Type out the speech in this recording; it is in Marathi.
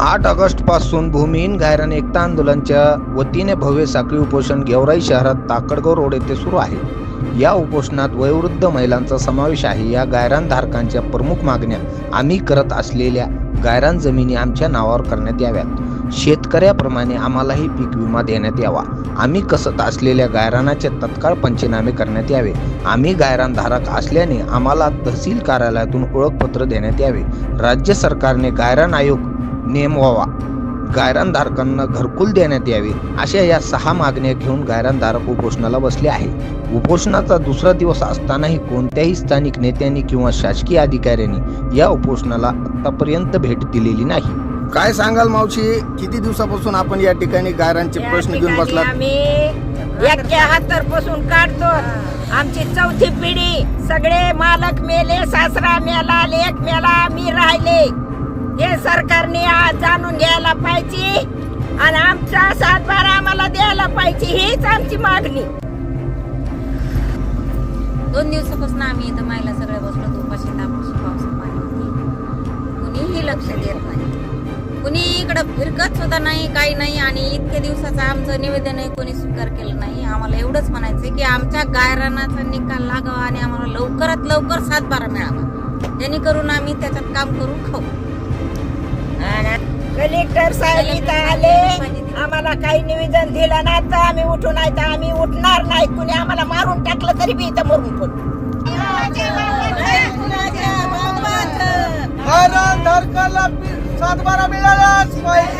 आठ ऑगस्टपासून भूमिहीन गायरान एकता आंदोलनच्या वतीने भव्य साखळी उपोषण गेवराई शहरात ताकडगाव रोड येथे सुरू आहे. या उपोषणात वयोवृद्ध महिलांचा समावेश आहे. या गायरान धारकांच्या प्रमुख मागण्या आम्ही करत असलेल्या गायरान जमिनी आमच्या नावावर करण्यात याव्यात. शेतकऱ्याप्रमाणे आम्हालाही पीक विमा देण्यात यावा. आम्ही कसत असलेल्या गायरानाचे तत्काळ पंचनामे करण्यात यावे. आम्ही गायरान धारक असल्याने आम्हाला तहसील कार्यालयातून ओळखपत्र देण्यात यावे. राज्य सरकारने गायरान आयोग नेमवावा. गायरानधारकांना घरकुल देण्यात यावे अशा या सहा मागण्या घेऊन गायरानधारक उपोषणाला बसले आहे उपोषणाचा दुसरा दिवस असतानाही कोणत्याही स्थानिक नेत्यांनी किंवा शासकीय अधिकाऱ्यांनी या उपोषणाला आतापर्यंत भेट दिलेली नाही. काय सांगाल मावशी? किती दिवसापासून आपण या ठिकाणी गायरांचे प्रश्न घेऊन आम्ही एक्क्याहत्तरपासून काढतो. आमची चौथी पिढी सगळे मालक मेले सासरा मेला लेख मेला मी राहिले. हे सरकारने आज जाणून घ्यायला पाहिजे आणि आमचा सातबार आम्हाला द्यायला पाहिजे हीच आमची मागणी. दोन दिवसापासून आम्ही इथं मायला सगळ्या बसलो उपाशी तापाशी पावसा पाण्यामध्ये कुणीही लक्ष देत नाही. कुणी इकडं फिरकत सुद्धा नाही काही नाही आणि इतक्या दिवसाचं आमचं निवेदनही कोणी स्वीकार केलं नाही. आम्हाला एवढंच म्हणायचं की आमच्या गायरानाचा निकाल लागावा आणि आम्हाला लवकरात लवकर सातबारा मिळावा. जेणेकरून आम्ही त्याच्यात काम करून खाऊ. कलेक्टर साहेब इथं आले. आम्हाला काही निवेदन दिलं नाही तर आम्ही उठून नाही तर आम्ही उठणार नाही. कुणी आम्हाला मारून टाकलं तरी बी इथं मरून पण धारकाला सातबारा मिळालाच पाहिजे